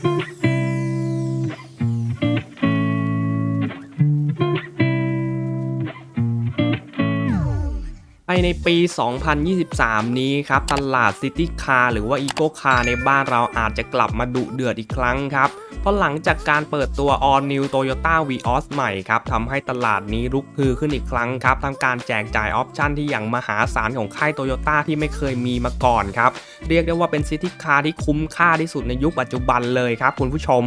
ภายในปี 2023 นี้ครับ ตลาดซิตี้คาร์หรือว่าอีโ c คาร์ในบ้านเราอาจจะกลับมาดุเดือดอีกครั้งครับ ราะหลังจากการเปิดตัว All New Toyota Vios ใหม่ครับทำให้ตลาดนี้รุกฮือขึ้นอีกครั้งครับทั้งการแจกจ่ายออปชันที่อย่างมหาศาลของค่ายโตโยต้าที่ไม่เคยมีมาก่อนครับ เรียกได้ว่าเป็นซิตี้คาร์ที่คุ้มค่าที่สุดในยุคปัจจุบันเลยครับคุณผู้ชม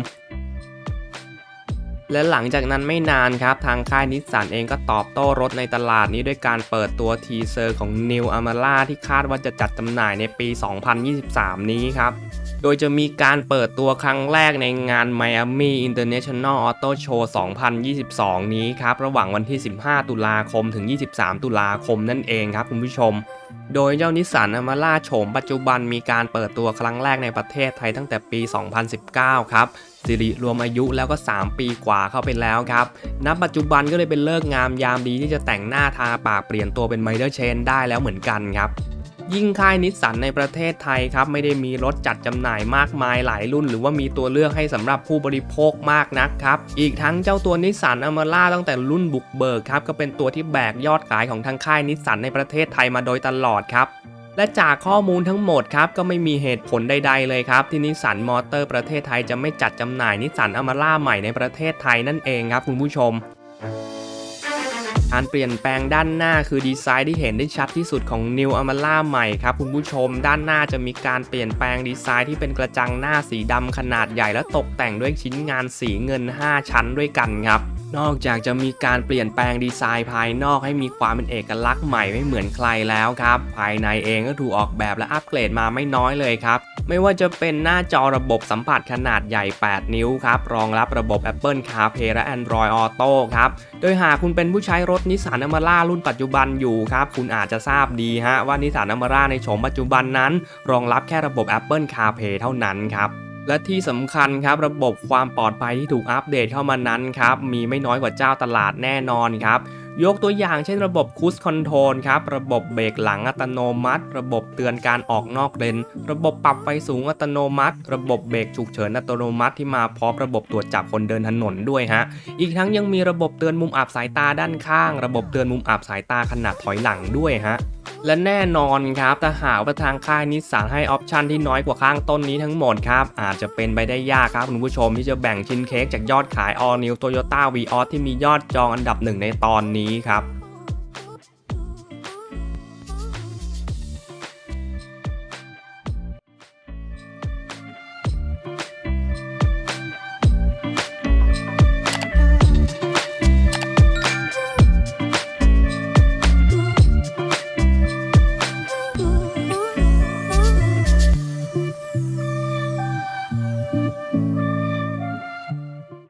และหลังจากนั้นไม่นานครับ ทางค่ายนิสสันเองก็ตอบโต้รถในตลาดนี้ด้วยการเปิดตัวทีเซอร์ของ New Amara ที่คาดว่าจะจัดจำหน่ายในปี 2023 นี้ครับ โดยจะมีการเปิดตัวครั้งแรกในงาน Miami International Auto Show 2022 นี้ครับ ระหว่างวันที่ 15 ตุลาคมถึง 23 ตุลาคมนั่นเองครับคุณผู้ชม โดยเจ้านิสสันอมาร่าโฉมปัจจุบันมีการเปิดตัวครั้งแรกในประเทศไทยตั้งแต่ปี 2019 ครับสิริรวมอายุแล้วก็ 3 ปีกว่าเข้าไปแล้วครับณปัจจุบันก็เลยเป็นเลิกงามยามดีที่จะแต่งหน้าทาปากเปลี่ยนตัวเป็นไมเดอร์เชนได้แล้วเหมือนกันครับ ยิ่งค่ายนิสสันในประเทศไทยครับไม่ได้มีรถจัดจำหน่ายมากมายหลายรุ่น หรือว่ามีตัวเลือกให้สำหรับผู้บริโภคมากนักครับ อีกทั้งเจ้าตัวนิสสันอเมร่าตั้งแต่รุ่นบุกเบิกครับก็เป็นตัวที่แบกยอดขายของทางค่ายนิสสันในประเทศไทยมาโดยตลอดครับและจากข้อมูลทั้งหมดครับก็ไม่มีเหตุผลใด ๆ เลยครับที่นิสสันมอเตอร์ประเทศไทยจะไม่จัดจำหน่ายนิสสันอเมร่าใหม่ในประเทศไทยนั่นเองครับคุณผู้ชม การเปลี่ยนแปลงด้านหน้าคือดีไซน์ที่เห็นได้ชัดที่สุดของ New Amara ใหม่ครับคุณผู้ชมด้านหน้าจะมีการเปลี่ยนแปลงดีไซน์ที่เป็นกระจังหน้าสีดำขนาดใหญ่และตกแต่งด้วยชิ้นงานสีเงิน 5 ชั้นด้วยกันครับ นอกจากจะมีการเปลี่ยนแปลงดีไซน์ภายนอกให้มีความเป็นเอกลักษณ์ใหม่ไม่เหมือนใครแล้วครับ ภายในเองก็ถูกออกแบบและอัปเกรดมาไม่น้อยเลยครับ ไม่ว่าจะเป็นหน้าจอระบบสัมผัสขนาดใหญ่ 8 นิ้วครับ รองรับระบบ Apple CarPlay และ Android Auto ครับ โดยหากคุณเป็นผู้ใช้รถนิสสันอเมร่ารุ่นปัจจุบันอยู่ครับ คุณอาจจะทราบดีฮะว่านิสสันอเมร่าในโฉมปัจจุบันนั้น รองรับแค่ระบบ Apple CarPlay เท่านั้นครับ และที่สำคัญครับระบบความปลอดภัยที่ถูกอัปเดตเข้ามานั้นครับมีไม่น้อยกว่าเจ้าตลาดแน่นอนครับยกตัวอย่างเช่นระบบคูสคอนโทรลครับระบบเบรกหลังอัตโนมัติ ระบบเตือนการออกนอกเลน ระบบปรับไฟสูงอัตโนมัติ ระบบเบรกฉุกเฉินอัตโนมัติที่มาพร้อมระบบตรวจจับคนเดินถนนด้วยฮะอีกทั้งยังมีระบบเตือนมุมอับสายตาด้านข้าง ระบบเตือนมุมอับสายตาขนาดถอยหลังด้วยฮะ และแน่นอนครับถ้าหากว่าทางค่ายนิสสันให้ออปชันที่น้อยกว่าข้างต้นนี้ทั้งหมดครับ อาจจะเป็นไปได้ยากครับคุณผู้ชมที่จะแบ่งชิ้นเค้กจากยอดขาย All New Toyota Vios ที่มียอดจองอันดับหนึ่งในตอนนี้ครับ